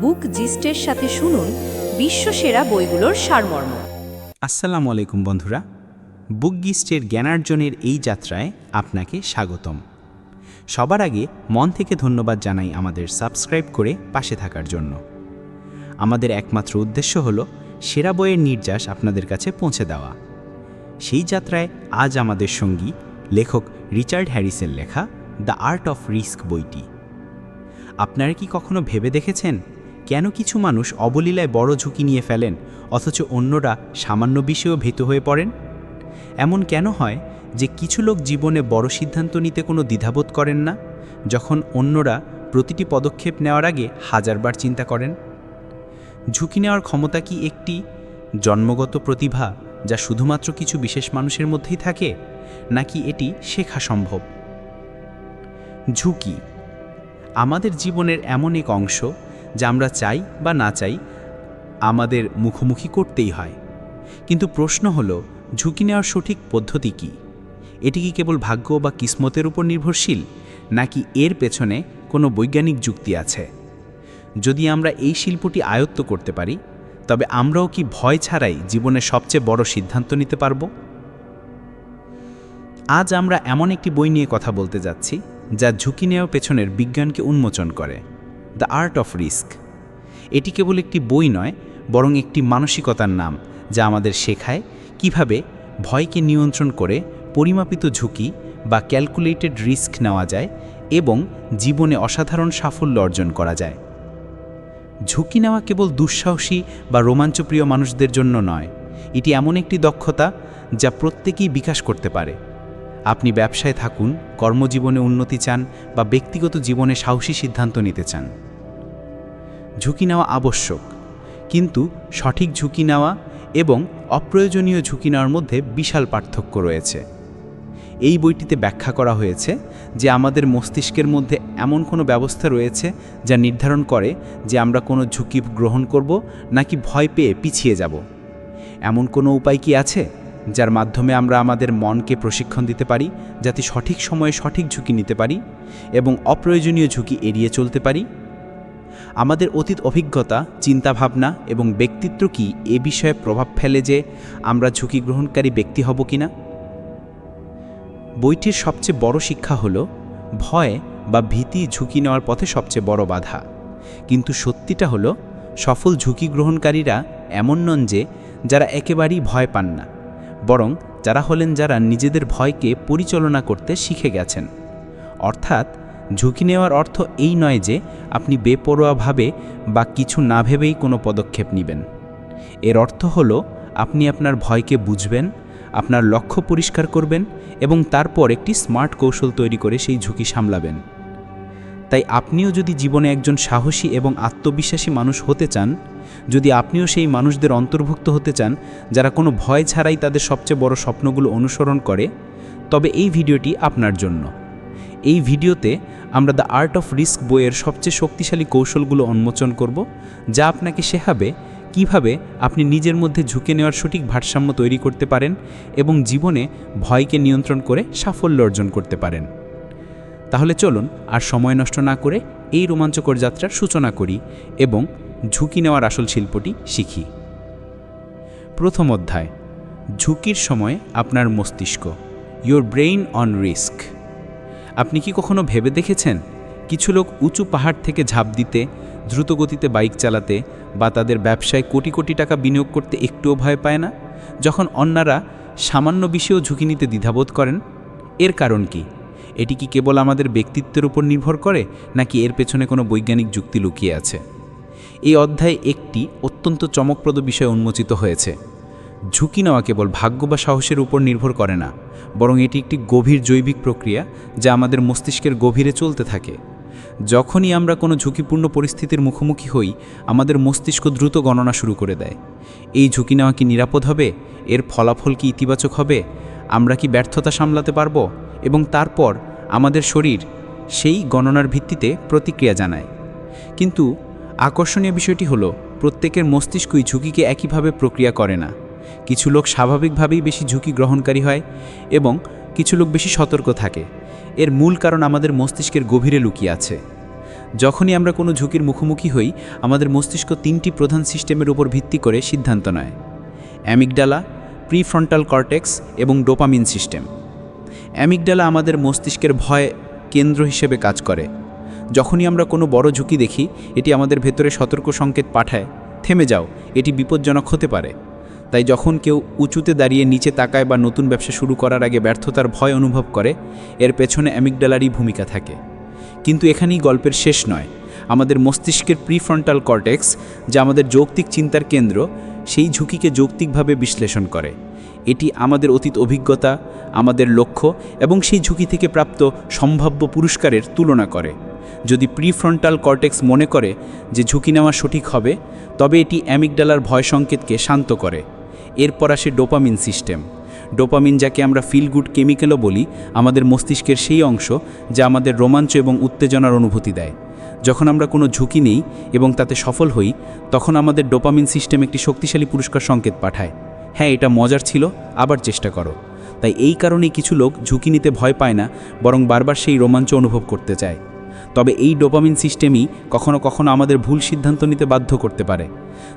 বুক জিস্টের সাথে শুনুন বিশ্বসেরা বইগুলোর সারমর্ম। আসসালামু আলাইকুম বন্ধুরা। বুকগিস্টের জ্ঞানার্জনের এই যাত্রায় আপনাকে স্বাগতম। সবার আগে মন থেকে ধন্যবাদ জানাই আমাদের সাবস্ক্রাইব করে পাশে থাকার জন্য। আমাদের একমাত্র উদ্দেশ্য হল সেরা বইয়ের নির্যাস আপনাদের কাছে পৌঁছে দেওয়া। সেই যাত্রায় আজ আমাদের সঙ্গী লেখক রিচার্ড হ্যারিসের লেখা দ্য আর্ট অফ রিস্ক বইটি। আপনারা কি কখনো ভেবে দেখেছেন কেন কিছু মানুষ অবলীলায় বড় ঝুঁকি নিয়ে ফেলেন, অথচ অন্যরা সামান্য বিষয়েও ভীত হয়ে পড়েন? এমন কেন হয় যে কিছু লোক জীবনে বড় সিদ্ধান্ত নিতে কোনো দ্বিধাবোধ করেন না, যখন অন্যরা প্রতিটি পদক্ষেপ নেওয়ার আগে হাজারবার চিন্তা করেন? ঝুঁকি নেওয়ার ক্ষমতা কি একটি জন্মগত প্রতিভা যা শুধুমাত্র কিছু বিশেষ মানুষের মধ্যেই থাকে, নাকি এটি শেখা সম্ভব? ঝুঁকি। আমাদের জীবনের এমন এক অংশ যা আমরা চাই বা না চাই, আমাদের মুখোমুখি করতেই হয়। কিন্তু প্রশ্ন হলো, ঝুঁকি নেওয়ার সঠিক পদ্ধতি কী? এটি কি কেবল ভাগ্য বা কিসমতের উপর নির্ভরশীল, নাকি এর পেছনে কোনো বৈজ্ঞানিক যুক্তি আছে? যদি আমরা এই শিল্পটি আয়ত্ত করতে পারি, তবে আমরাও কি ভয় ছাড়াই জীবনের সবচেয়ে বড় সিদ্ধান্ত নিতে পারব? আজ আমরা এমন একটি বই নিয়ে কথা বলতে যাচ্ছি, যা ঝুঁকি নেওয়ার পেছনের বিজ্ঞানকে উন্মোচন করে। The art of risk. এটি কেবল একটি বই নয়, বরং একটি মানসিকতার নাম, যা আমাদের শেখায় কীভাবে ভয়কে নিয়ন্ত্রণ করে পরিমাপিত ঝুঁকি বা ক্যালকুলেটেড রিস্ক নেওয়া যায় এবং জীবনে অসাধারণ সাফল্য অর্জন করা যায়। ঝুঁকি নেওয়া কেবল দুঃসাহসী বা রোমাঞ্চপ্রিয় মানুষদের জন্য নয়, এটি এমন একটি দক্ষতা যা প্রত্যেকেই বিকাশ করতে পারে। আপনি ব্যবসায় থাকুন, কর্মজীবনে উন্নতি চান বা ব্যক্তিগত জীবনে সাহসী সিদ্ধান্ত নিতে চান। ঝুঁকি নেওয়া আবশ্যক, কিন্তু সঠিক ঝুঁকি নেওয়া এবং অপ্রয়োজনীয় ঝুঁকি নেওয়ার মধ্যে বিশাল পার্থক্য রয়েছে। এই বইটিতে ব্যাখ্যা করা হয়েছে যে আমাদের মস্তিষ্কের মধ্যে এমন কোনো ব্যবস্থা রয়েছে যা নির্ধারণ করে যে আমরা কোনো ঝুঁকি গ্রহণ করব নাকি ভয় পেয়ে পিছিয়ে যাব। এমন কোনো উপায় কি আছে? যার মাধ্যমে আমরা আমাদের মনকে প্রশিক্ষণ দিতে পারি, যাতে সঠিক সময়ে সঠিক ঝুঁকি নিতে পারি এবং অপ্রয়োজনীয় ঝুঁকি এড়িয়ে চলতে পারি। আমাদের অতীত অভিজ্ঞতা, চিন্তাভাবনা এবং ব্যক্তিত্ব কি এ বিষয়ে প্রভাব ফেলে যে আমরা ঝুঁকি গ্রহণকারী ব্যক্তি হব কিনা? বইটির সবচেয়ে বড় শিক্ষা হল, ভয় বা ভীতি ঝুঁকি নেওয়ার পথে সবচেয়ে বড় বাধা। কিন্তু সত্যিটা হলো, সফল ঝুঁকি গ্রহণকারীরা এমন নন যে, যারা একেবারেই ভয় পান না। বরং যারা হলেন যারা নিজেদের ভয়কে পরিচালনা করতে শিখে গেছেন। অর্থাৎ, ঝুঁকি নেওয়ার অর্থ এই নয় যে আপনি বেপরোয়াভাবে বা কিছু না ভেবেই কোনো পদক্ষেপ নেবেন। এর অর্থ হলো, আপনি আপনার ভয়কে বুঝবেন, আপনার লক্ষ্য পরিষ্কার করবেন এবং তারপর একটি স্মার্ট কৌশল তৈরি করে সেই ঝুঁকি সামলাবেন। তাই আপনিও যদি জীবনে একজন সাহসী এবং আত্মবিশ্বাসী মানুষ হতে চান যদি আপনিও সেই মানুষদের অন্তর্ভুক্ত হতে চান, যারা কোনো ভয় ছাড়াই তাদের সবচেয়ে বড় স্বপ্নগুলো অনুসরণ করে, তবে এই ভিডিওটি আপনার জন্য। এই ভিডিওতে আমরা দ্য আর্ট অফ রিস্ক বইয়ের সবচেয়ে শক্তিশালী কৌশলগুলো উন্মোচন করব, যা আপনাকে শেখাবে কীভাবে আপনি নিজের মধ্যে ঝুঁকে নেওয়ার সঠিক ভারসাম্য তৈরি করতে পারেন এবং জীবনে ভয়কে নিয়ন্ত্রণ করে সাফল্য অর্জন করতে পারেন। তাহলে চলুন আর সময় নষ্ট না করে এই রোমাঞ্চকর যাত্রার সূচনা করি এবং ঝুঁকি নেওয়ার আসল শিল্পটি শিখি। প্রথম অধ্যায়, ঝুঁকির সময় আপনার মস্তিষ্ক ইয়োর ব্রেইন অন রিস্ক আপনি কি কখনো ভেবে দেখেছেন? কিছু লোক উঁচু পাহাড় থেকে ঝাঁপ দিতে, দ্রুতগতিতে বাইক চালাতে বা তাদের ব্যবসায় কোটি কোটি টাকা বিনিয়োগ করতে একটুও ভয় পায় না? যখন অন্যরা সামান্য বিষয়েও ঝুঁকি নিতে দ্বিধাবোধ করেন, এর কারণ কি? এটি কি কেবল আমাদের ব্যক্তিত্বের উপর নির্ভর করে, নাকি এর পেছনে কোনো বৈজ্ঞানিক যুক্তি লুকিয়ে আছে? এই অধ্যায়ে একটি অত্যন্ত চমকপ্রদ বিষয় উন্মোচিত হয়েছে। ঝুঁকি নেওয়া কেবল ভাগ্য বা সাহসের উপর নির্ভর করে না, বরং এটি একটি গভীর জৈবিক প্রক্রিয়া যা আমাদের মস্তিষ্কের গভীরে চলতে থাকে। যখনই আমরা কোনো ঝুঁকিপূর্ণ পরিস্থিতির মুখোমুখি হই, আমাদের মস্তিষ্ক দ্রুত গণনা শুরু করে দেয়। এই ঝুঁকি নেওয়া কি নিরাপদ হবে? এর ফলাফল কি ইতিবাচক হবে? আমরা কি ব্যর্থতা সামলাতে পারব? এবং তারপর আমাদের শরীর সেই গণনার ভিত্তিতে প্রতিক্রিয়া জানায়। কিন্তু আকর্ষণীয় বিষয়টি হলো, প্রত্যেকের মস্তিষ্কই ঝুঁকিকে একইভাবে প্রক্রিয়া করে না। কিছু লোক স্বাভাবিকভাবেই বেশি ঝুঁকি গ্রহণকারী হয় এবং কিছু লোক বেশি সতর্ক থাকে। এর মূল কারণ আমাদের মস্তিষ্কের গভীরে লুকিয়ে আছে। যখনই আমরা কোনো ঝুঁকির মুখোমুখি হই, আমাদের মস্তিষ্ক তিনটি প্রধান সিস্টেমের উপর ভিত্তি করে সিদ্ধান্ত নেয়। অ্যামিকডালা প্রিফ্রন্টাল কর্টেক্স এবং ডোপামিন সিস্টেম। অ্যামিকডালা আমাদের মস্তিষ্কের ভয় কেন্দ্র হিসেবে কাজ করে। যখনই আমরা কোনো বড় ঝুঁকি দেখি, এটি আমাদের ভেতরে সতর্ক সংকেত পাঠায়। থেমে যাও, এটি বিপজ্জনক হতে পারে। তাই যখন কেউ উঁচুতে দাঁড়িয়ে নিচে তাকায় বা নতুন ব্যবসা শুরু করার আগে ব্যর্থতার ভয় অনুভব করে, এর পেছনে অ্যামিগডালারই ভূমিকা থাকে। কিন্তু এখানেই গল্পের শেষ নয়। আমাদের মস্তিষ্কের প্রিফ্রন্টাল কর্টেক্স, যা আমাদের যৌক্তিক চিন্তার কেন্দ্র, সেই ঝুঁকিকে যৌক্তিকভাবে বিশ্লেষণ করে। এটি আমাদের অতীত অভিজ্ঞতা, আমাদের লক্ষ্য এবং সেই ঝুঁকি থেকে প্রাপ্ত সম্ভাব্য পুরস্কারের তুলনা করে। যদি প্রিফ্রন্টাল কর্টেক্স মনে করে যে ঝুঁকি নেওয়া সঠিক হবে, তবে এটি অ্যামিকডালার ভয় সংকেতকে শান্ত করে। এরপর আসে ডোপামিন সিস্টেম। ডোপামিন, যাকে আমরা ফিল গুড কেমিক্যালও বলি, আমাদের মস্তিষ্কের সেই অংশ যা আমাদের রোমাঞ্চ এবং উত্তেজনার অনুভূতি দেয়। যখন আমরা কোনো ঝুঁকি নেই এবং তাতে সফল হই, তখন আমাদের ডোপামিন সিস্টেম একটি শক্তিশালী পুরস্কার সংকেত পাঠায়। হ্যাঁ এটা মজার ছিল, আবার চেষ্টা করো। তাই এই কারণেই কিছু লোক ঝুঁকি নিতে ভয় পায় না, বরং বারবার সেই রোমাঞ্চ অনুভব করতে চায়। তবে এই ডোপামিন সিস্টেমই কখনো কখনো আমাদের ভুল সিদ্ধান্ত নিতে বাধ্য করতে পারে।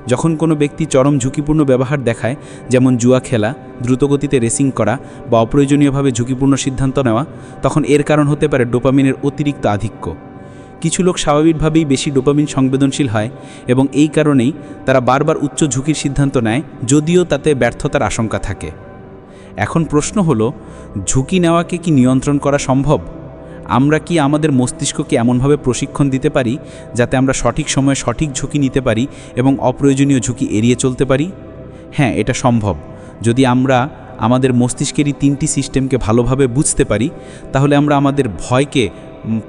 যখন কোনো ব্যক্তি চরম ঝুঁকিপূর্ণ ব্যবহার দেখায়, যেমন জুয়া খেলা, দ্রুতগতিতে রেসিং করা বা অপ্রয়োজনীয়ভাবে ঝুঁকিপূর্ণ সিদ্ধান্ত নেওয়া, তখন এর কারণ হতে পারে ডোপামিনের অতিরিক্ত আধিক্য। কিছু লোক স্বাভাবিকভাবেই বেশি ডোপামিন সংবেদনশীল হয় এবং এই কারণেই তারা বারবার উচ্চ ঝুঁকির সিদ্ধান্ত নেয়, যদিও তাতে ব্যর্থতার আশঙ্কা থাকে। এখন প্রশ্ন হলো, ঝুঁকি নেওয়াকে কি নিয়ন্ত্রণ করা সম্ভব? আমরা কি আমাদের মস্তিষ্ককে এমনভাবে প্রশিক্ষণ দিতে পারি যাতে আমরা সঠিক সময়ে সঠিক ঝুঁকি নিতে পারি এবং অপ্রয়োজনীয় ঝুঁকি এড়িয়ে চলতে পারি? হ্যাঁ এটা সম্ভব। যদি আমরা আমাদের মস্তিষ্কেরই তিনটি সিস্টেমকে ভালোভাবে বুঝতে পারি, তাহলে আমরা আমাদের ভয়কে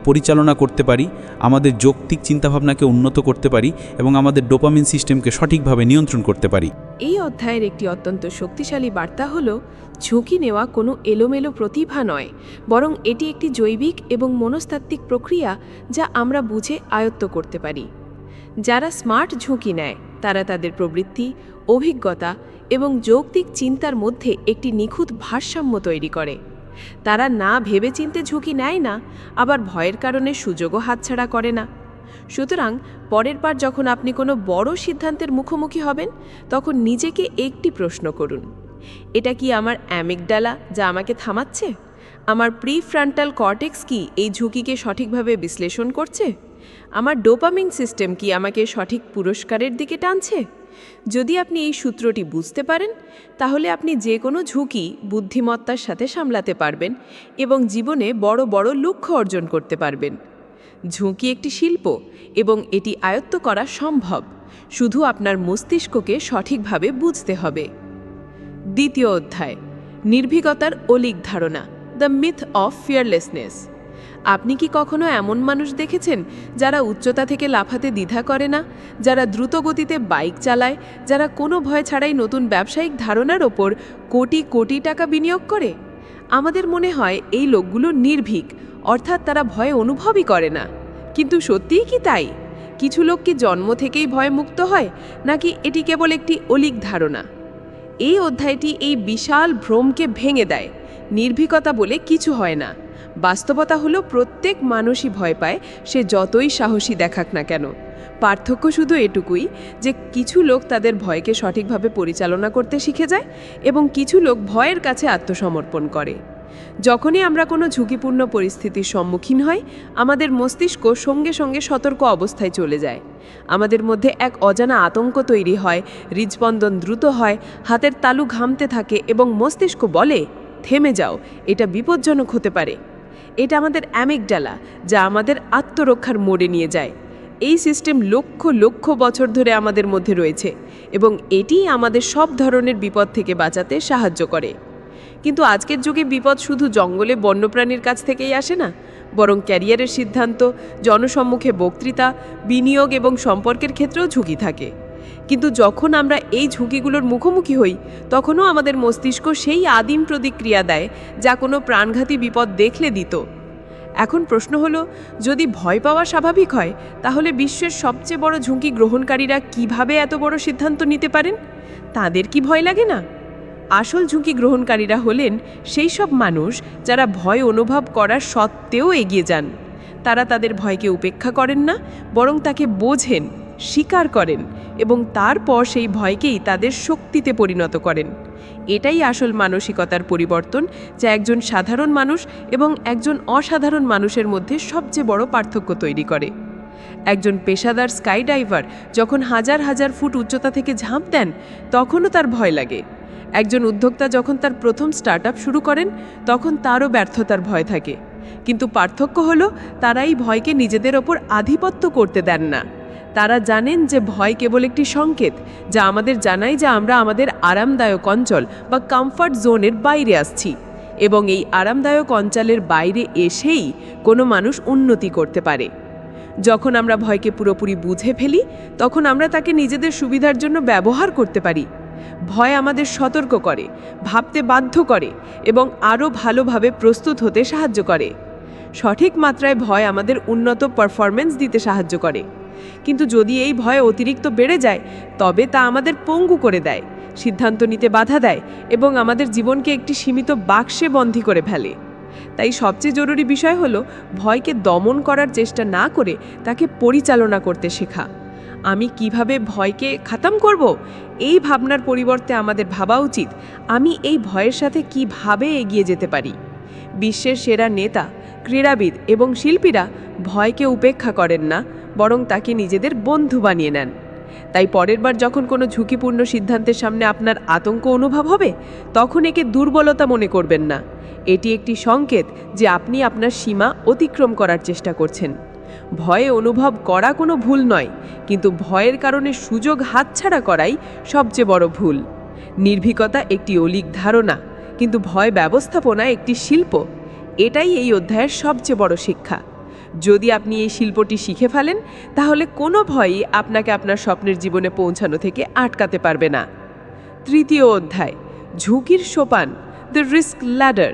পরিচালনা করতে পারি, আমাদের যৌক্তিক চিন্তাভাবনাকে উন্নত করতে পারি এবং আমাদের ডোপামিন সিস্টেমকে সঠিকভাবে নিয়ন্ত্রণ করতে পারি। এই অধ্যায়ের একটি অত্যন্ত শক্তিশালী বার্তা হল ঝুঁকি নেওয়া কোনো এলোমেলো প্রতিভা নয়, বরং এটি একটি জৈবিক এবং মনস্তাত্ত্বিক প্রক্রিয়া যা আমরা বুঝে আয়ত্ত করতে পারি। যারা স্মার্ট ঝুঁকি নেয়, তারা তাদের প্রবৃত্তি, অভিজ্ঞতা এবং যৌক্তিক চিন্তার মধ্যে একটি নিখুঁত ভারসাম্য তৈরি করে। তারা না ভেবেচিন্তে ঝুঁকি নেয় না, আবার ভয়ের কারণে সুযোগও হাতছাড়া করে না। সুতরাং পরের বার যখন আপনি কোনো বড় সিদ্ধান্তের মুখোমুখি হবেন, তখন নিজেকে একটি প্রশ্ন করুন। এটা কি আমার অ্যামিকডালা যা আমাকে থামাচ্ছে? আমার প্রিফ্রন্টাল কর্টেক্স কি এই ঝুঁকিকে সঠিকভাবে বিশ্লেষণ করছে? আমার ডোপামিন সিস্টেম কি আমাকে সঠিক পুরস্কারের দিকে টানছে? যদি আপনি এই সূত্রটি বুঝতে পারেন, তাহলে আপনি যে কোনো ঝুঁকি বুদ্ধিমত্তার সাথে সামলাতে পারবেন এবং জীবনে বড় বড় লক্ষ্য অর্জন করতে পারবেন। ঝুঁকি একটি শিল্প এবং এটি আয়ত্ত করা সম্ভব। শুধু আপনার মস্তিষ্ককে সঠিকভাবে বুঝতে হবে। দ্বিতীয় অধ্যায়, নির্ভীকতার অলিক ধারণা দ্য মিথ অফ ফিয়ারলেসনেস আপনি কি কখনো এমন মানুষ দেখেছেন যারা উচ্চতা থেকে লাফাতে দ্বিধা করে না, যারা দ্রুত গতিতে বাইক চালায়, যারা কোনো ভয় ছাড়াই নতুন ব্যবসায়িক ধারণার ওপর কোটি কোটি টাকা বিনিয়োগ করে? আমাদের মনে হয় এই লোকগুলো নির্ভীক, অর্থাৎ তারা ভয় অনুভবই করে না। কিন্তু সত্যিই কি তাই? কিছু লোক কি জন্ম থেকেই ভয়মুক্ত হয়, নাকি এটি কেবল একটি অলিক ধারণা? এই অধ্যায়টি এই বিশাল ভ্রমকে ভেঙে দেয়। নির্ভীকতা বলে কিছু হয় না। বাস্তবতা হলো প্রত্যেক মানুষই ভয় পায়, সে যতই সাহসী দেখাক না কেন। পার্থক্য শুধু এটুকুই যে কিছু লোক তাদের ভয়কে সঠিকভাবে পরিচালনা করতে শিখে যায় এবং কিছু লোক ভয়ের কাছে আত্মসমর্পণ করে। যখনই আমরা কোনো ঝুঁকিপূর্ণ পরিস্থিতির সম্মুখীন হই, আমাদের মস্তিষ্ক সঙ্গে সঙ্গে সতর্ক অবস্থায় চলে যায়। আমাদের মধ্যে এক অজানা আতঙ্ক তৈরি হয়, হৃদস্পন্দন দ্রুত হয়, হাতের তালু ঘামতে থাকে এবং মস্তিষ্ক বলে, থেমে যাও, এটা বিপজ্জনক হতে পারে। এটা আমাদের অ্যামিকডালা যা আমাদের আত্মরক্ষার মোড়ে নিয়ে যায়। এই সিস্টেম লক্ষ লক্ষ বছর ধরে আমাদের মধ্যে রয়েছে এবং এটিই আমাদের সব ধরনের বিপদ থেকে বাঁচাতে সাহায্য করে। কিন্তু আজকের যুগে বিপদ শুধু জঙ্গলে বন্যপ্রাণীর কাছ থেকেই আসে না, বরং ক্যারিয়ারের সিদ্ধান্ত, জনসম্মুখে বক্তৃতা, বিনিয়োগ এবং সম্পর্কের ক্ষেত্রেও ঝুঁকি থাকে। কিন্তু যখন আমরা এই ঝুঁকিগুলোর মুখোমুখি হই, তখনও আমাদের মস্তিষ্ক সেই আদিম প্রতিক্রিয়া দেয় যা কোনো প্রাণঘাতী বিপদ দেখলে দিত। এখন প্রশ্ন হলো, যদি ভয় পাওয়া স্বাভাবিক হয়, তাহলে বিশ্বের সবচেয়ে বড় ঝুঁকি গ্রহণকারীরা কীভাবে এত বড় সিদ্ধান্ত নিতে পারেন? তাদের কি ভয় লাগে না? আসল ঝুঁকি গ্রহণকারীরা হলেন সেই সব মানুষ যারা ভয় অনুভব করার সত্ত্বেও এগিয়ে যান। তারা তাদের ভয়কে উপেক্ষা করেন না, বরং তাকে বোঝেন, স্বীকার করেন এবং তারপর সেই ভয়কেই তাদের শক্তিতে পরিণত করেন। এটাই আসল মানসিকতার পরিবর্তন, যা একজন সাধারণ মানুষ এবং একজন অসাধারণ মানুষের মধ্যে সবচেয়ে বড় পার্থক্য তৈরি করে। একজন পেশাদার স্কাইডাইভার যখন হাজার হাজার ফুট উচ্চতা থেকে ঝাঁপ দেন, তখনও তার ভয় লাগে। একজন উদ্যোক্তা যখন তার প্রথম স্টার্ট শুরু করেন, তখন তারও ব্যর্থতার ভয় থাকে। কিন্তু পার্থক্য হলো, তারা এই ভয়কে নিজেদের ওপর আধিপত্য করতে দেন না। তারা জানেন যে ভয় কেবল একটি সংকেত, যা আমাদের জানায় যে আমরা আমাদের আরামদায়ক অঞ্চল বা কমফর্ট জোনের বাইরে আসছি এবং এই আরামদায়ক অঞ্চলের বাইরে এসেই কোনো মানুষ উন্নতি করতে পারে। যখন আমরা ভয়কে পুরোপুরি বুঝে ফেলি, তখন আমরা তাকে নিজেদের সুবিধার জন্য ব্যবহার করতে পারি। ভয় আমাদের সতর্ক করে, ভাবতে বাধ্য করে এবং আরও ভালোভাবে প্রস্তুত হতে সাহায্য করে। সঠিক মাত্রায় ভয় আমাদের উন্নত পারফরমেন্স দিতে সাহায্য করে। কিন্তু যদি এই ভয় অতিরিক্ত বেড়ে যায়, তবে তা আমাদের পঙ্গু করে দেয়, সিদ্ধান্ত নিতে বাধা দেয় এবং আমাদের জীবনকে একটি সীমিত বাক্সে বন্দী করে ফেলে। তাই সবচেয়ে জরুরি বিষয় হলো ভয়কে দমন করার চেষ্টা না করে তাকে পরিচালনা করতে শেখা। আমি কীভাবে ভয়কে খাতাম করব? এই ভাবনার পরিবর্তে আমাদের ভাবা উচিত, আমি এই ভয়ের সাথে কীভাবে এগিয়ে যেতে পারি? বিশ্বের সেরা নেতা, ক্রীড়াবিদ এবং শিল্পীরা ভয়কে উপেক্ষা করেন না, বরং তাকে নিজেদের বন্ধু বানিয়ে নেন। তাই পরের বার যখন কোনো ঝুঁকিপূর্ণ সিদ্ধান্তের সামনে আপনার আতঙ্ক অনুভব হবে, তখন একে দুর্বলতা মনে করবেন না। এটি একটি সংকেত যে আপনি আপনার সীমা অতিক্রম করার চেষ্টা করছেন। ভয়ে অনুভব করা কোনো ভুল নয়, কিন্তু ভয়ের কারণে সুযোগ হাতছাড়া করাই সবচেয়ে বড় ভুল। নির্ভীকতা একটি অলিক ধারণা, কিন্তু ভয় ব্যবস্থাপনা একটি শিল্প। এটাই এই অধ্যায়ের সবচেয়ে বড় শিক্ষা। যদি আপনি এই শিল্পটি শিখে ফেলেন, তাহলে কোনো ভয়ই আপনাকে আপনার স্বপ্নের জীবনে পৌঁছানো থেকে আটকাতে পারবে না। তৃতীয় অধ্যায়, ঝুঁকির সোপান দ্য রিস্ক ল্যাডার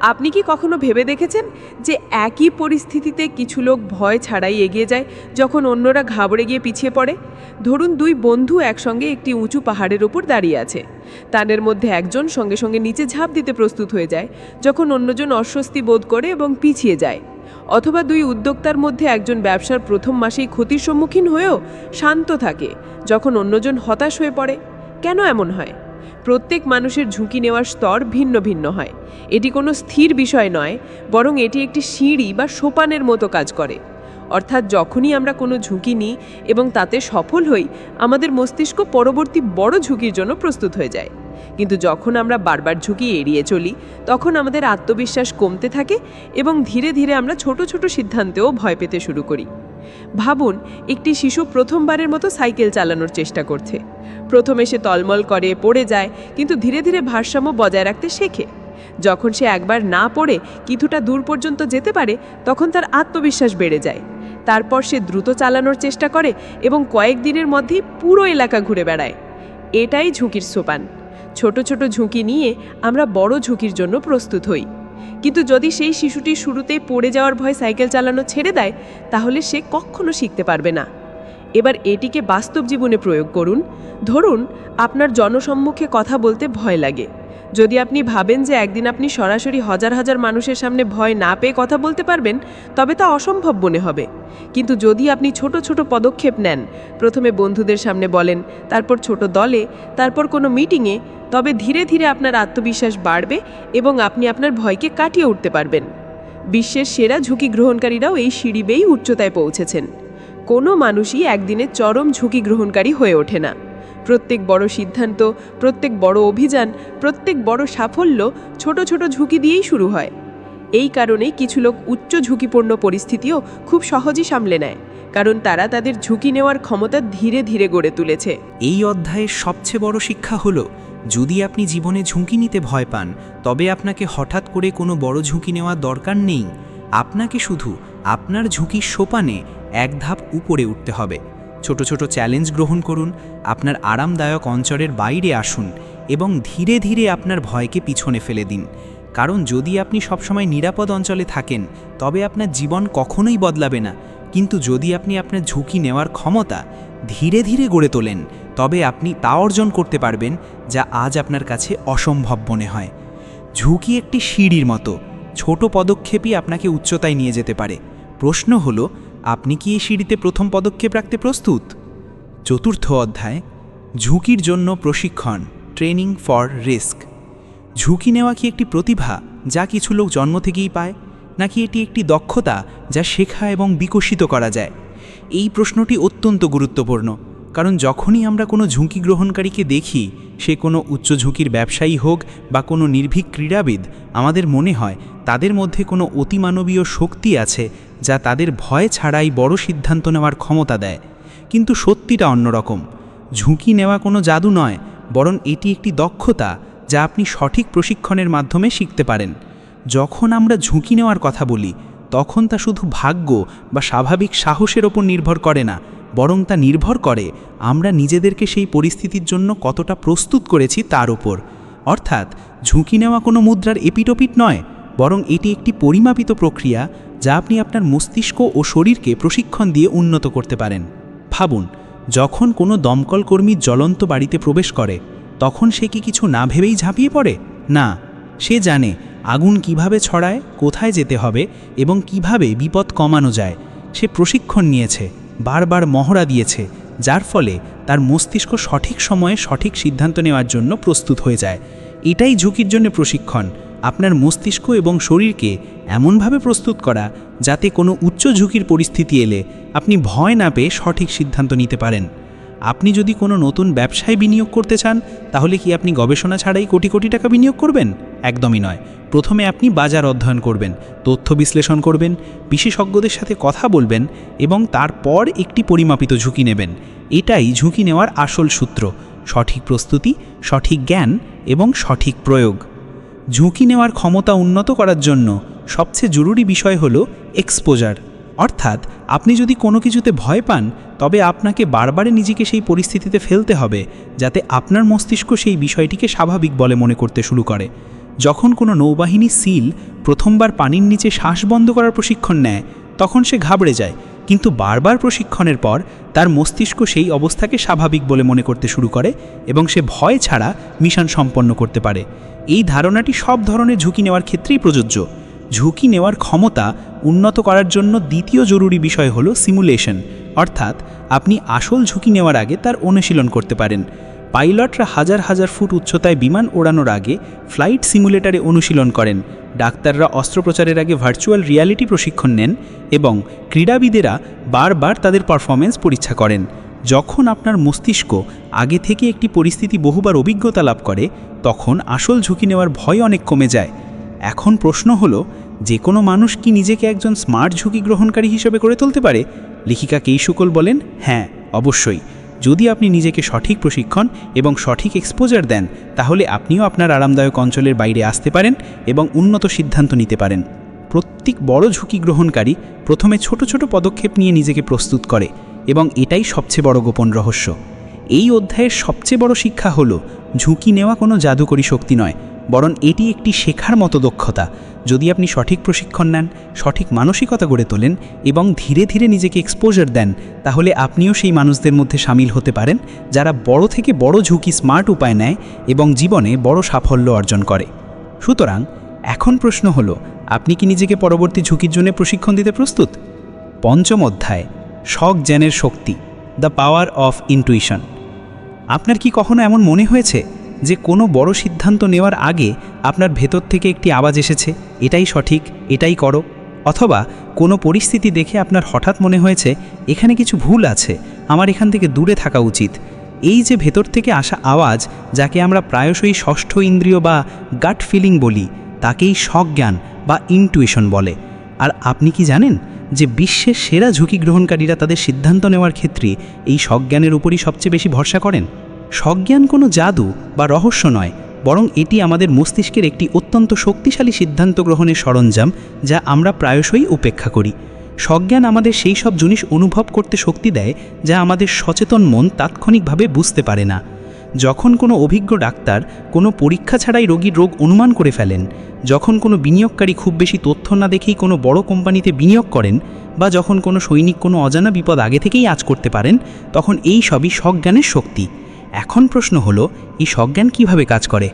আপনি কি কখনো ভেবে দেখেছেন যে একই পরিস্থিতিতে কিছু লোক ভয় ছাড়াই এগিয়ে যায় যখন অন্যরা ঘাবড়ে গিয়ে পিছিয়ে পড়ে? ধরুন দুই বন্ধু একসঙ্গে একটি উঁচু পাহাড়ের ওপর দাঁড়িয়ে আছে। তাদের মধ্যে একজন সঙ্গে সঙ্গে নিচে ঝাঁপ দিতে প্রস্তুত হয়ে যায়, যখন অন্যজন অস্বস্তি বোধ করে এবং পিছিয়ে যায়। অথবা দুই উদ্যোক্তার মধ্যে একজন ব্যবসার প্রথম মাসেই ক্ষতির সম্মুখীন হয়েও শান্ত থাকে, যখন অন্যজন হতাশ হয়ে পড়ে। কেন এমন হয়? প্রত্যেক মানুষের ঝুঁকি নেওয়ার স্তর ভিন্ন ভিন্ন হয়। এটি কোনো স্থির বিষয় নয়, বরং এটি একটি সিঁড়ি বা সোপানের মতো কাজ করে। অর্থাৎ যখনই আমরা কোনো ঝুঁকি নিই এবং তাতে সফল হই, আমাদের মস্তিষ্ক পরবর্তী বড় ঝুঁকির জন্য প্রস্তুত হয়ে যায়। কিন্তু যখন আমরা বারবার ঝুঁকি এড়িয়ে চলি, তখন আমাদের আত্মবিশ্বাস কমতে থাকে এবং ধীরে ধীরে আমরা ছোট ছোট সিদ্ধান্তেও ভয় পেতে শুরু করি। ভাবুন, একটি শিশু প্রথমবারের মতো সাইকেল চালানোর চেষ্টা করছে। প্রথমে সে তলমল করে, পড়ে যায়, কিন্তু ধীরে ধীরে ভারসাম্য বজায় রাখতে শেখে। যখন সে একবার না পড়ে, কিছুটা দূর পর্যন্ত যেতে পারে, তখন তার আত্মবিশ্বাস বেড়ে যায়। তারপর সে দ্রুত চালানোর চেষ্টা করে এবং কয়েকদিনের মধ্যেই পুরো এলাকা ঘুরে বেড়ায়। এটাই ঝুঁকির সোপান। ছোট ছোট ঝুঁকি নিয়ে আমরা বড় ঝুঁকির জন্য প্রস্তুত হই। কিন্তু যদি সেই শিশুটি শুরুতেই পড়ে যাওয়ার ভয় সাইকেল চালানো ছেড়ে দেয়, তাহলে সে কখনো শিখতে পারবে না। এবার এটিকে বাস্তব জীবনে প্রয়োগ করুন। ধরুন, আপনার জনসম্মুখে কথা বলতে ভয় লাগে। যদি আপনি ভাবেন যে একদিন আপনি সরাসরি হাজার হাজার মানুষের সামনে ভয় না পেয়ে কথা বলতে পারবেন, তবে তা অসম্ভব মনে হবে। কিন্তু যদি আপনি ছোট ছোট পদক্ষেপ নেন, প্রথমে বন্ধুদের সামনে বলেন, তারপর ছোট দলে, তারপর কোনো মিটিংয়ে, তবে ধীরে ধীরে আপনার আত্মবিশ্বাস বাড়বে এবং আপনি আপনার ভয়কে কাটিয়ে উঠতে পারবেন। বিশ্বের সেরা ঝুঁকি গ্রহণকারীরাও এই সিঁড়ি বেয়েই উচ্চতায় পৌঁছেছেন। কোনো মানুষই একদিনে চরম ঝুঁকি গ্রহণকারী হয়ে ওঠে না। প্রত্যেক বড় সিদ্ধান্ত, প্রত্যেক বড় অভিযান, প্রত্যেক বড় সাফল্য ছোট ছোট ঝুঁকি দিয়েই শুরু হয়। এই কারণেই কিছু লোক উচ্চ ঝুঁকিপূর্ণ পরিস্থিতিও খুব সহজেই সামলে নেয়, কারণ তারা তাদের ঝুঁকি নেওয়ার ক্ষমতা ধীরে ধীরে গড়ে তুলেছে। এই অধ্যায়ের সবচেয়ে বড় শিক্ষা হলো, যদি আপনি জীবনে ঝুঁকি নিতে ভয় পান, তবে আপনাকে হঠাৎ করে কোনো বড় ঝুঁকি নেওয়ার দরকার নেই। আপনাকে শুধু আপনার ঝুঁকির সোপানে এক ধাপ উপরে উঠতে হবে। ছোট ছোট চ্যালেঞ্জ গ্রহণ করুন, আপনার আরামদায়ক অঞ্চলের বাইরে আসুন এবং ধীরে ধীরে আপনার ভয়কে পিছনে ফেলে দিন। কারণ যদি আপনি সবসময় নিরাপদ অঞ্চলে থাকেন, তবে আপনার জীবন কখনোই বদলাবে না। কিন্তু যদি আপনি আপনার ঝুঁকি নেওয়ার ক্ষমতা ধীরে ধীরে গড়ে তোলেন, তবে আপনি তা অর্জন করতে পারবেন যা আজ আপনার কাছে অসম্ভব মনে হয়। ঝুঁকি একটি সিঁড়ির মতো, ছোট পদক্ষেপই আপনাকে উচ্চতায় নিয়ে যেতে পারে। প্রশ্ন হল আপনি কি এই সিঁড়িতে প্রথম পদক্ষেপ রাখতে প্রস্তুত? চতুর্থ অধ্যায়, ঝুঁকির জন্য প্রশিক্ষণ, ট্রেনিং ফর রিস্ক। ঝুঁকি নেওয়া কি একটি প্রতিভা যা কিছু লোক জন্ম থেকেই পায়, নাকি এটি একটি দক্ষতা যা শেখা এবং বিকশিত করা যায়? এই প্রশ্নটি অত্যন্ত গুরুত্বপূর্ণ, কারণ যখনই আমরা কোনো ঝুঁকি গ্রহণকারীকে দেখি, সে কোনো উচ্চ ঝুঁকির ব্যবসায়ী হোক বা কোনো নির্ভীক ক্রীড়াবিদ, আমাদের মনে হয় তাদের মধ্যে কোনো অতিমানবীয় শক্তি আছে যা তাদের ভয় ছাড়াই বড় সিদ্ধান্ত নেওয়ার ক্ষমতা দেয়। কিন্তু সত্যিটা অন্যরকম। ঝুঁকি নেওয়া কোনো জাদু নয়, বরং এটি একটি দক্ষতা যা আপনি সঠিক প্রশিক্ষণের মাধ্যমে শিখতে পারেন। যখন আমরা ঝুঁকি নেওয়ার কথা বলি, তখন তা শুধু ভাগ্য বা স্বাভাবিক সাহসের ওপর নির্ভর করে না, বরং তা নির্ভর করে আমরা নিজেদেরকে সেই পরিস্থিতির জন্য কতটা প্রস্তুত করেছি তার ওপর। অর্থাৎ, ঝুঁকি নেওয়া কোনো মুদ্রার এপিটোপিট নয়, বরং এটি একটি পরিমাপিত প্রক্রিয়া যা আপনি আপনার মস্তিষ্ক ও শরীরকে প্রশিক্ষণ দিয়ে উন্নত করতে পারেন। ভাবুন, যখন কোনো দমকল কর্মী জ্বলন্ত বাড়িতে প্রবেশ করে, তখন সে কি কিছু না ভেবেই ঝাঁপিয়ে পড়ে? না, সে জানে আগুন কীভাবে ছড়ায়, কোথায় যেতে হবে এবং কীভাবে বিপদ কমানো যায়। সে প্রশিক্ষণ নিয়েছে, বারবার মহড়া দিয়েছে, যার ফলে তার মস্তিষ্ক সঠিক সময়ে সঠিক সিদ্ধান্ত নেওয়ার জন্য প্রস্তুত হয়ে যায়। এটাই ঝুঁকির জন্য প্রশিক্ষণ। আপনার মস্তিষ্ক এবং শরীরকে এমনভাবে প্রস্তুত করা যাতে কোনো উচ্চ ঝুঁকির পরিস্থিতি এলে আপনি ভয় না পেয়ে সঠিক সিদ্ধান্ত নিতে পারেন। আপনি যদি কোনো নতুন ব্যবসায় বিনিয়োগ করতে চান, তাহলে কি আপনি গবেষণা ছাড়াই কোটি কোটি টাকা বিনিয়োগ করবেন? একদমই নয়। প্রথমে আপনি বাজার অধ্যয়ন করবেন, তথ্য বিশ্লেষণ করবেন, বিশেষজ্ঞদের সাথে কথা বলবেন এবং তারপর একটি পরিমাপিত ঝুঁকি নেবেন। এটাই ঝুঁকি নেওয়ার আসল সূত্র। সঠিক প্রস্তুতি, সঠিক জ্ঞান এবং সঠিক প্রয়োগ। ঝুঁকি নেওয়ার ক্ষমতা উন্নত করার জন্য সবচেয়ে জরুরি বিষয় হল এক্সপোজার অর্থাৎ আপনি যদি কোনো কিছুতে ভয় পান, তবে আপনাকে বারবারে নিজেকে সেই পরিস্থিতিতে ফেলতে হবে, যাতে আপনার মস্তিষ্ক সেই বিষয়টিকে স্বাভাবিক বলে মনে করতে শুরু করে। যখন কোনো নৌবাহিনী সিল প্রথমবার পানির নিচে শ্বাস বন্ধ করার প্রশিক্ষণ নেয়, তখন সে ঘাবড়ে যায়। কিন্তু বারবার প্রশিক্ষণের পর তার মস্তিষ্ক সেই অবস্থাকে স্বাভাবিক বলে মনে করতে শুরু করে এবং সে ভয় ছাড়া মিশন সম্পন্ন করতে পারে। এই ধারণাটি সব ধরনের ঝুঁকি নেওয়ার ক্ষেত্রেই প্রযোজ্য। ঝুঁকি নেওয়ার ক্ষমতা উন্নত করার জন্য দ্বিতীয় জরুরি বিষয় হল সিমুলেশন অর্থাৎ আপনি আসল ঝুঁকি নেওয়ার আগে তার অনুশীলন করতে পারেন। পাইলটরা হাজার হাজার ফুট উচ্চতায় বিমান ওড়ানোর আগে ফ্লাইট সিমুলেটরে অনুশীলন করেন। ডাক্তাররা অস্ত্রোপচারের আগে ভার্চুয়াল রিয়ালিটি প্রশিক্ষণ নেন এবং ক্রীড়াবিদেরা বারবার তাদের পারফরমেন্স পরীক্ষা করেন। যখন আপনার মস্তিষ্ক আগে থেকে একটি পরিস্থিতি বহুবার অভিজ্ঞতা লাভ করে, তখন আসল ঝুঁকি নেওয়ার ভয় অনেক কমে যায়। এখন প্রশ্ন হলো যে কোনো মানুষ কি নিজেকে একজন স্মার্ট ঝুঁকি গ্রহণকারী হিসেবে করে তুলতে পারে? লেখিকা কেইশুকল বলেন হ্যাঁ অবশ্যই। যদি আপনি নিজেকে সঠিক প্রশিক্ষণ এবং সঠিক এক্সপোজার দেন, তাহলে আপনিও আপনার আরামদায়ক অঞ্চলের বাইরে আসতে পারেন এবং উন্নত সিদ্ধান্ত নিতে পারেন। প্রত্যেক বড় ঝুঁকি গ্রহণকারী প্রথমে ছোট ছোট পদক্ষেপ নিয়ে নিজেকে প্রস্তুত করে এবং এটাই সবচেয়ে বড় গোপন রহস্য। এই অধ্যায়ের সবচেয়ে বড় শিক্ষা হলো, ঝুঁকি নেওয়া কোনো জাদুকরী শক্তি নয় বরং এটি একটি শেখার মতো দক্ষতা। যদি আপনি সঠিক প্রশিক্ষণ নেন, সঠিক মানসিকতা গড়ে তোলেন এবং ধীরে ধীরে নিজেকে এক্সপোজার দেন, তাহলে আপনিও সেই মানুষদের মধ্যে সামিল হতে পারেন, যারা বড় থেকে বড় ঝুঁকি স্মার্ট উপায় নেয় এবং জীবনে বড় সাফল্য অর্জন করে। সুতরাং, এখন প্রশ্ন হলো, আপনি কি নিজেকে পরবর্তী ঝুঁকির জন্য প্রশিক্ষণ দিতে প্রস্তুত? পঞ্চম অধ্যায়, শখ জ্ঞানের শক্তি দ্য পাওয়ার অফ ইনটুইশন আপনার কি কখনো এমন মনে হয়েছে? যে কোনো বড় সিদ্ধান্ত নেওয়ার আগে আপনার ভেতর থেকে একটি আওয়াজ এসেছে, এটাই সঠিক, এটাই করো। অথবা, কোনো পরিস্থিতি দেখে আপনার হঠাৎ মনে হয়েছে, এখানে কিছু ভুল আছে, আমার এখান থেকে দূরে থাকা উচিত। এই যে ভেতর থেকে আসা আওয়াজ, যাকে আমরা প্রায়শই ষষ্ঠ ইন্দ্রিয় বা গাট ফিলিং বলি, তাকেই স্বজ্ঞান বা ইনটুইশন বলে। আর আপনি কি জানেন যে বিশ্বের সেরা ঝুঁকি গ্রহণকারীরা তাদের সিদ্ধান্ত নেওয়ার ক্ষেত্রে এই সজ্ঞানের উপরই সবচেয়ে বেশি ভরসা করেন? সজ্ঞান কোনো জাদু বা রহস্য নয়, বরং এটি আমাদের মস্তিষ্কের একটি অত্যন্ত শক্তিশালী সিদ্ধান্ত গ্রহণের সরঞ্জাম যা আমরা প্রায়শই উপেক্ষা করি। সজ্ঞান আমাদের সেই সব জিনিস অনুভব করতে শক্তি দেয় যা আমাদের সচেতন মন তাৎক্ষণিকভাবে বুঝতে পারে না। যখন কোনো অভিজ্ঞ ডাক্তার কোনো পরীক্ষা ছাড়াই রোগীর রোগ অনুমান করে ফেলেন, যখন কোনো বিনিয়োগকারী খুব বেশি তথ্য না দেখেই কোনো বড় কোম্পানিতে বিনিয়োগ করেন বা যখন কোনো সৈনিক কোনো অজানা বিপদ আগে থেকেই আজ করতে পারেন, তখন এই সবই সজ্ঞানের শক্তি। এখন প্রশ্ন হলো, এই সজ্ঞান কীভাবে কাজ করে?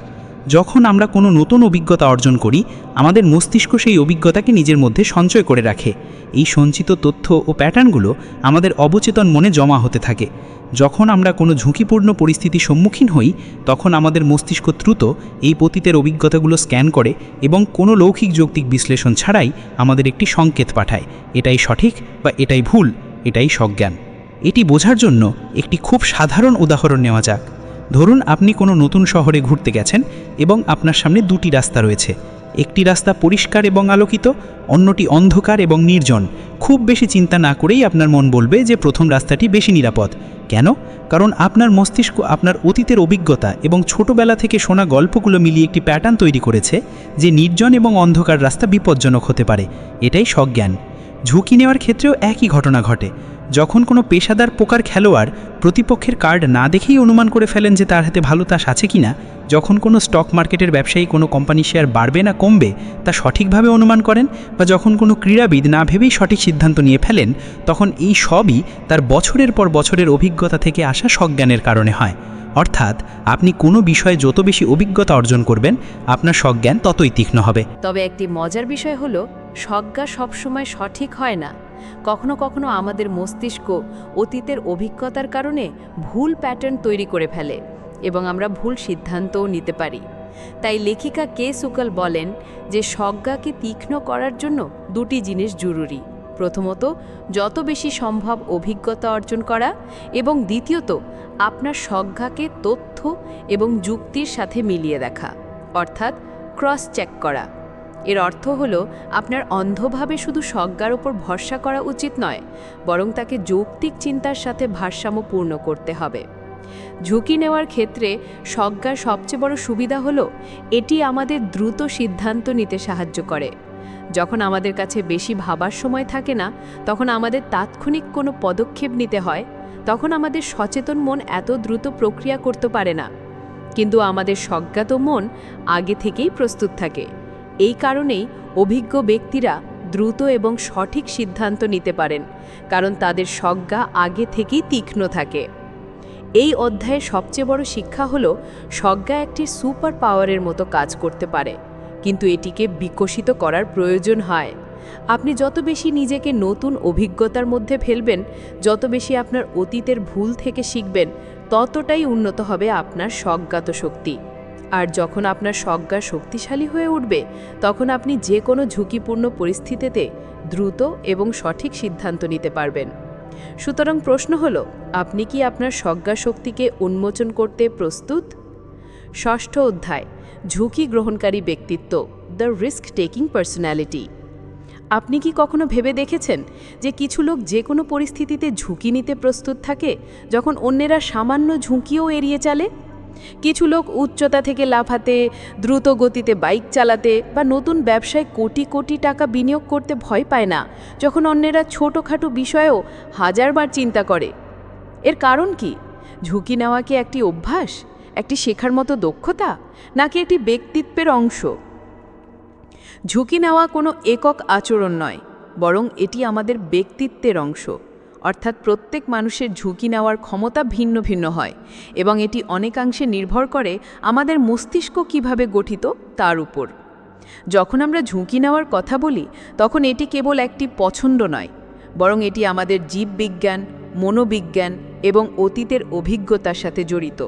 যখন আমরা কোনো নতুন অভিজ্ঞতা অর্জন করি, আমাদের মস্তিষ্ক সেই অভিজ্ঞতাকে নিজের মধ্যে সঞ্চয় করে রাখে। এই সঞ্চিত তথ্য ও প্যাটার্নগুলো আমাদের অবচেতন মনে জমা হতে থাকে। যখন আমরা কোনো ঝুঁকিপূর্ণ পরিস্থিতির সম্মুখীন হই, তখন আমাদের মস্তিষ্ক দ্রুত এই পতীতের অভিজ্ঞতাগুলো স্ক্যান করে এবং কোনো লৌকিক যৌক্তিক বিশ্লেষণ ছাড়াই আমাদের একটি সংকেত পাঠায়। এটাই সঠিক বা এটাই ভুল? এটাই সজ্ঞান এটি বোঝার জন্য একটি খুব সাধারণ উদাহরণ নেওয়া যাক। ধরুন আপনি কোনো নতুন শহরে ঘুরতে গেছেন এবং আপনার সামনে দুটি রাস্তা রয়েছে। একটি রাস্তা পরিষ্কার এবং আলোকিত, অন্যটি অন্ধকার এবং নির্জন। খুব বেশি চিন্তা না করেই আপনার মন বলবে যে প্রথম রাস্তাটি বেশি নিরাপদ। কেন? কারণ আপনার মস্তিষ্ক আপনার অতীতের অভিজ্ঞতা এবং ছোটবেলা থেকে শোনা গল্পগুলো মিলিয়ে একটি প্যাটার্ন তৈরি করেছে যে নির্জন এবং অন্ধকার রাস্তা বিপজ্জনক হতে পারে। এটাই সজ্ঞান। ঝুঁকি নেওয়ার ক্ষেত্রেও একই ঘটনা ঘটে। যখন কোনো পেশাদার পোকার খেলোয়াড় প্রতিপক্ষের কার্ড না দেখেই অনুমান করে ফেলেন যে তার হাতে ভালো তাস আছে কিনা, যখন কোনো স্টক মার্কেটের ব্যবসায়ী কোনো কোম্পানি শেয়ার বাড়বে না কমবে, তা সঠিকভাবে অনুমান করেন বা যখন কোনো ক্রীড়াবিদ না ভেবেই সঠিক সিদ্ধান্ত নিয়ে ফেলেন, তখন এই সবই তার বছরের পর বছরের অভিজ্ঞতা থেকে আসা সজ্ঞানের কারণে হয়। অর্থাৎ আপনি কোনো বিষয়ে যত বেশি অভিজ্ঞতা অর্জন করবেন, আপনার সজ্ঞান ততই তীক্ষ্ণ হবে। তবে একটি মজার বিষয় হলো, সজ্ঞা সবসময় সঠিক হয় না। কখনো কখনো আমাদের মস্তিষ্ক অতীতের অভিজ্ঞতার কারণে ভুল প্যাটার্ন তৈরি করে ফেলে এবং আমরা ভুল সিদ্ধান্তও নিতে পারি। তাই লেখিকা কে সুকল বলেন যে সজ্ঞাকে তীক্ষ্ণ করার জন্য দুটি জিনিস জরুরি। প্রথমত, যত বেশি সম্ভব অভিজ্ঞতা অর্জন করা এবং দ্বিতীয়ত, আপনার সজ্ঞাকে তথ্য এবং যুক্তির সাথে মিলিয়ে দেখা, অর্থাৎ ক্রস চেক করা। এর অর্থ হল, আপনার অন্ধভাবে শুধু সজ্ঞার ওপর ভরসা করা উচিত নয়, বরং তাকে যৌক্তিক চিন্তার সাথে ভারসাম্য পূর্ণ করতে হবে। ঝুঁকি নেওয়ার ক্ষেত্রে সজ্ঞার সবচেয়ে বড় সুবিধা হলো, এটি আমাদের দ্রুত সিদ্ধান্ত নিতে সাহায্য করে। যখন আমাদের কাছে বেশি ভাবার সময় থাকে না, তখন আমাদের তাৎক্ষণিক কোনো পদক্ষেপ নিতে হয়, তখন আমাদের সচেতন মন এত দ্রুত প্রক্রিয়া করতে পারে না। কিন্তু আমাদের সজ্ঞাত মন আগে থেকেই প্রস্তুত থাকে। এই কারণেই অভিজ্ঞ ব্যক্তিরা দ্রুত এবং সঠিক সিদ্ধান্ত নিতে পারেন, কারণ তাদের সজ্ঞা আগে থেকেই তীক্ষ্ণ থাকে। এই অধ্যায়ের সবচেয়ে বড় শিক্ষা হলো, সজ্ঞা একটি সুপার পাওয়ারের মতো কাজ করতে পারে, কিন্তু এটিকে বিকশিত করার প্রয়োজন হয়। আপনি যত বেশি নিজেকে নতুন অভিজ্ঞতার মধ্যে ফেলবেন, যত বেশি আপনার অতীতের ভুল থেকে শিখবেন, ততটাই উন্নত হবে আপনার স্বজ্ঞাত শক্তি। আর যখন আপনার সজ্ঞা শক্তিশালী হয়ে উঠবে, তখন আপনি যে কোনো ঝুঁকিপূর্ণ পরিস্থিতিতে দ্রুত এবং সঠিক সিদ্ধান্ত নিতে পারবেন। সুতরাং প্রশ্ন হলো, আপনি কি আপনার সজ্ঞা শক্তিকে উন্মোচন করতে প্রস্তুত? ষষ্ঠ অধ্যায়, ঝুঁকি গ্রহণকারী ব্যক্তিত্ব দ্য রিস্ক টেকিং পার্সোনালিটি আপনি কি কখনো ভেবে দেখেছেন যে কিছু লোক যে কোনো পরিস্থিতিতে ঝুঁকি নিতে প্রস্তুত থাকে, যখন অন্যেরা সামান্য ঝুঁকিও এড়িয়ে চলে? কিছু লোক উচ্চতা থেকে লাফাতে, দ্রুত গতিতে বাইক চালাতে বা নতুন ব্যবসায় কোটি কোটি টাকা বিনিয়োগ করতে ভয় পায় না, যখন অন্যেরা ছোটোখাটো বিষয়েও হাজারবার চিন্তা করে। এর কারণ কি? ঝুঁকি নেওয়া কি একটি অভ্যাস? একটি শেখার মতো দক্ষতা? নাকি একটি ব্যক্তিত্বের অংশ? ঝুঁকি নেওয়া কোনো একক আচরণ নয়, বরং এটি আমাদের ব্যক্তিত্বের অংশ। অর্থাৎ প্রত্যেক মানুষের ঝুঁকি নেওয়ার ক্ষমতা ভিন্ন ভিন্ন হয় এবং এটি অনেকাংশে নির্ভর করে আমাদের মস্তিষ্ক কীভাবে গঠিত তার উপর। যখন আমরা ঝুঁকি নেওয়ার কথা বলি, তখন এটি কেবল একটি পছন্দ নয়, বরং এটি আমাদের জীববিজ্ঞান, মনোবিজ্ঞান এবং অতীতের অভিজ্ঞতার সাথে জড়িত।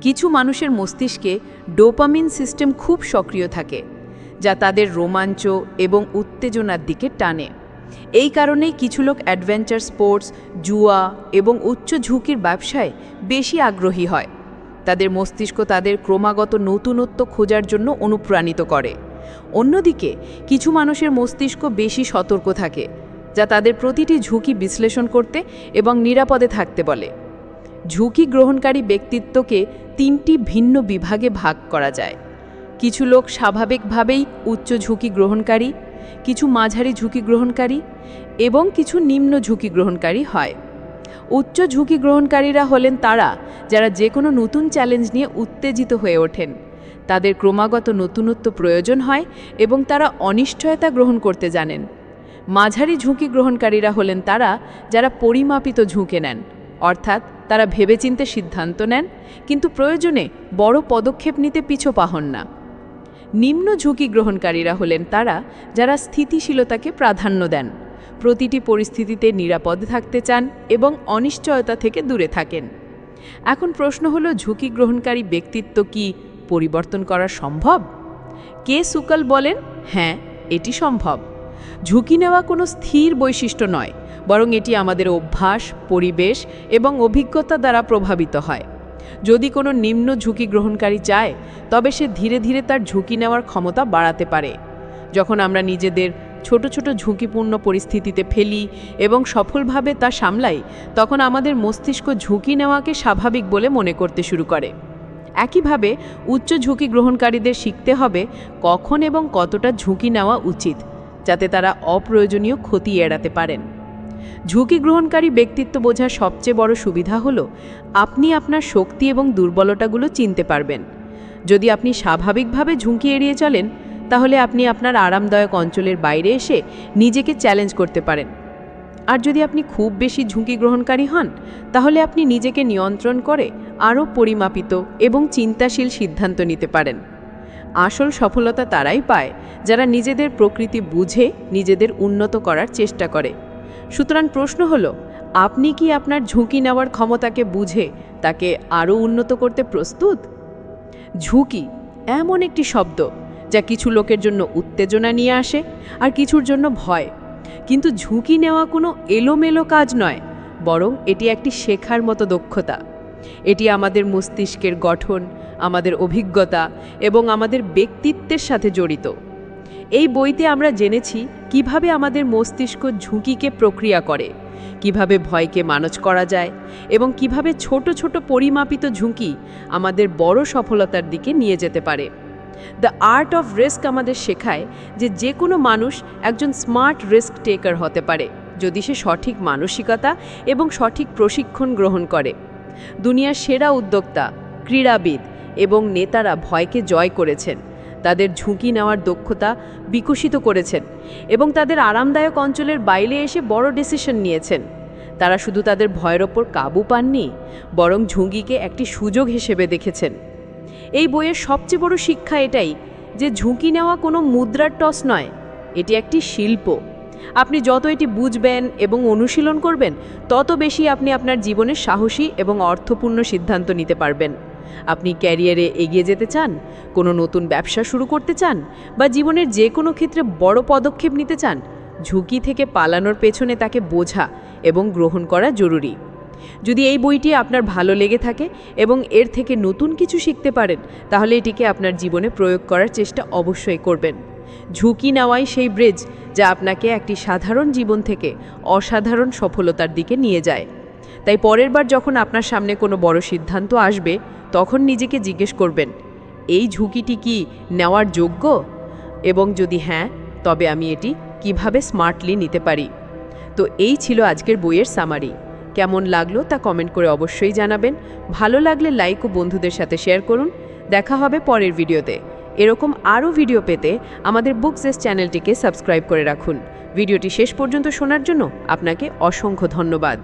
কিছু মানুষের মস্তিষ্কে ডোপামিন সিস্টেম খুব সক্রিয় থাকে, যা তাদের রোমাঞ্চ এবং উত্তেজনার দিকে টানে। এই কারণেই কিছু লোক অ্যাডভেঞ্চার স্পোর্টস জুয়া এবং উচ্চ ঝুঁকির ব্যবসায় বেশি আগ্রহী হয়। তাদের মস্তিষ্ক তাদের ক্রমাগত নতুনত্ব খোঁজার জন্য অনুপ্রাণিত করে। অন্যদিকে, কিছু মানুষের মস্তিষ্ক বেশি সতর্ক থাকে, যা তাদের প্রতিটি ঝুঁকি বিশ্লেষণ করতে এবং নিরাপদে থাকতে বলে। ঝুঁকি গ্রহণকারী ব্যক্তিত্বকে তিনটি ভিন্ন বিভাগে ভাগ করা যায়। কিছু লোক স্বাভাবিকভাবেই উচ্চ ঝুঁকি গ্রহণকারী কিছু মাঝারি ঝুঁকি গ্রহণকারী এবং কিছু নিম্ন ঝুঁকি গ্রহণকারী হয়। উচ্চ ঝুঁকি গ্রহণকারীরা হলেন তারা যারা যে কোনো নতুন চ্যালেঞ্জ নিয়ে উত্তেজিত হয়ে ওঠেন। তাদের ক্রমাগত নতুনত্ব প্রয়োজন হয় এবং তারা অনিশ্চয়তা গ্রহণ করতে জানেন। মাঝারি ঝুঁকি গ্রহণকারীরা হলেন তারা যারা পরিমাপিত ঝুঁকে নেন, অর্থাৎ তারা ভেবেচিন্তে সিদ্ধান্ত নেন, কিন্তু প্রয়োজনে বড় পদক্ষেপ নিতে পিছু পাহন না। নিম্ন ঝুঁকি গ্রহণকারীরা হলেন তারা যারা স্থিতিশীলতাকে প্রাধান্য দেন, প্রতিটি পরিস্থিতিতে নিরাপদ থাকতে চান এবং অনিশ্চয়তা থেকে দূরে থাকেন। এখন প্রশ্ন হলো, ঝুঁকি গ্রহণকারী ব্যক্তিত্ব কি পরিবর্তন করা সম্ভব? কে সুকাল বলেন হ্যাঁ এটি সম্ভব। ঝুঁকি নেওয়া কোনো স্থির বৈশিষ্ট্য নয়, বরং এটি আমাদের অভ্যাস, পরিবেশ এবং অভিজ্ঞতা দ্বারা প্রভাবিত হয়। যদি কোনো নিম্ন ঝুঁকি গ্রহণকারী চায়, তবে সে ধীরে ধীরে তার ঝুঁকি নেওয়ার ক্ষমতা বাড়াতে পারে। যখন আমরা নিজেদের ছোট ছোট ঝুঁকিপূর্ণ পরিস্থিতিতে ফেলি এবং সফলভাবে তা সামলাই, তখন আমাদের মস্তিষ্ক ঝুঁকি নেওয়াকে স্বাভাবিক বলে মনে করতে শুরু করে। একইভাবে, উচ্চ ঝুঁকি গ্রহণকারীদের শিখতে হবে কখন এবং কতটা ঝুঁকি নেওয়া উচিত, যাতে তারা অপ্রয়োজনীয় ক্ষতি এড়াতে পারেন। ঝুঁকি গ্রহণকারী ব্যক্তিত্ব বোঝার সবচেয়ে বড় সুবিধা হলো, আপনি আপনার শক্তি এবং দুর্বলতাগুলো চিনতে পারবেন। যদি আপনি স্বাভাবিকভাবে ঝুঁকি এড়িয়ে চলেন, তাহলে আপনি আপনার আরামদায়ক অঞ্চলের বাইরে এসে নিজেকে চ্যালেঞ্জ করতে পারেন। আর যদি আপনি খুব বেশি ঝুঁকি গ্রহণকারী হন, তাহলে আপনি নিজেকে নিয়ন্ত্রণ করে আরও পরিমাপিত এবং চিন্তাশীল সিদ্ধান্ত নিতে পারেন। আসল সফলতা তারাই পায় যারা নিজেদের প্রকৃতি বুঝে নিজেদের উন্নত করার চেষ্টা করে। সুতরাং প্রশ্ন হলো, আপনি কি আপনার ঝুঁকি নেওয়ার ক্ষমতাকে বুঝে তাকে আরও উন্নত করতে প্রস্তুত? ঝুঁকি এমন একটি শব্দ যা কিছু লোকের জন্য উত্তেজনা নিয়ে আসে আর কিছুর জন্য ভয়। কিন্তু ঝুঁকি নেওয়া কোনো এলোমেলো কাজ নয়, বরং এটি একটি শেখার মতো দক্ষতা। এটি আমাদের মস্তিষ্কের গঠন, আমাদের অভিজ্ঞতা এবং আমাদের ব্যক্তিত্বের সাথে জড়িত। এই বইতে আমরা জেনেছি কীভাবে আমাদের মস্তিষ্ক ঝুঁকিকে প্রক্রিয়া করে, কীভাবে ভয়কে মানজ করা যায় এবং কীভাবে ছোট ছোট পরিমাপিত ঝুঁকি আমাদের বড় সফলতার দিকে নিয়ে যেতে পারে। দ্য আর্ট অফ রিস্ক আমাদের শেখায় যে যে কোনো মানুষ একজন স্মার্ট রিস্ক টেকার হতে পারে, যদি সে সঠিক মানসিকতা এবং সঠিক প্রশিক্ষণ গ্রহণ করে। দুনিয়ার সেরা উদ্যোক্তা, ক্রীড়াবিদ এবং নেতারা ভয়কে জয় করেছেন। তাদের ঝুঁকি নেওয়ার দক্ষতা বিকশিত করেছেন এবং তাদের আরামদায়ক অঞ্চলের বাইরে এসে বড় ডিসিশন নিয়েছেন। তারা শুধু তাদের ভয়ের ওপর কাবু পাননি, বরং ঝুঁকিকে একটি সুযোগ হিসেবে দেখেছেন। এই বইয়ের সবচেয়ে বড় শিক্ষা এটাই যে ঝুঁকি নেওয়া কোনো মুদ্রার টস নয়, এটি একটি শিল্প। আপনি যত এটি বুঝবেন এবং অনুশীলন করবেন, তত বেশি আপনি আপনার জীবনে সাহসী এবং অর্থপূর্ণ সিদ্ধান্ত নিতে পারবেন। আপনি ক্যারিয়ারে এগিয়ে যেতে চান? কোনো নতুন ব্যবসা শুরু করতে চান? বা জীবনের যে কোনো ক্ষেত্রে বড় পদক্ষেপ নিতে চান? ঝুঁকি থেকে পালানোর পেছনে তাকে বোঝা এবং গ্রহণ করা জরুরি। যদি এই বইটি আপনার ভালো লেগে থাকে এবং এর থেকে নতুন কিছু শিখতে পারেন, তাহলে এটিকে আপনার জীবনে প্রয়োগ করার চেষ্টা অবশ্যই করবেন। ঝুঁকি নেওয়াই সেই ব্রিজ যা আপনাকে একটি সাধারণ জীবন থেকে অসাধারণ সফলতার দিকে নিয়ে যায়। তাই পরের বার যখন আপনার সামনে কোনো বড় সিদ্ধান্ত আসবে, তখন নিজেকে জিজ্ঞেস করবেন, এই ঝুঁকিটি কি নেওয়ার যোগ্য? এবং যদি হ্যাঁ তবে আমি এটি কীভাবে স্মার্টলি নিতে পারি? তো এই ছিল আজকের বইয়ের সামারি। কেমন লাগল তা কমেন্ট করে অবশ্যই জানাবেন। ভালো লাগলে লাইক ও বন্ধুদের সাথে শেয়ার করুন। দেখা হবে পরের ভিডিওতে। এরকম আরও ভিডিও পেতে আমাদের বুকসেস চ্যানেলটিকে সাবস্ক্রাইব করে রাখুন। ভিডিওটি শেষ পর্যন্ত শোনার জন্য আপনাকে অসংখ্য ধন্যবাদ।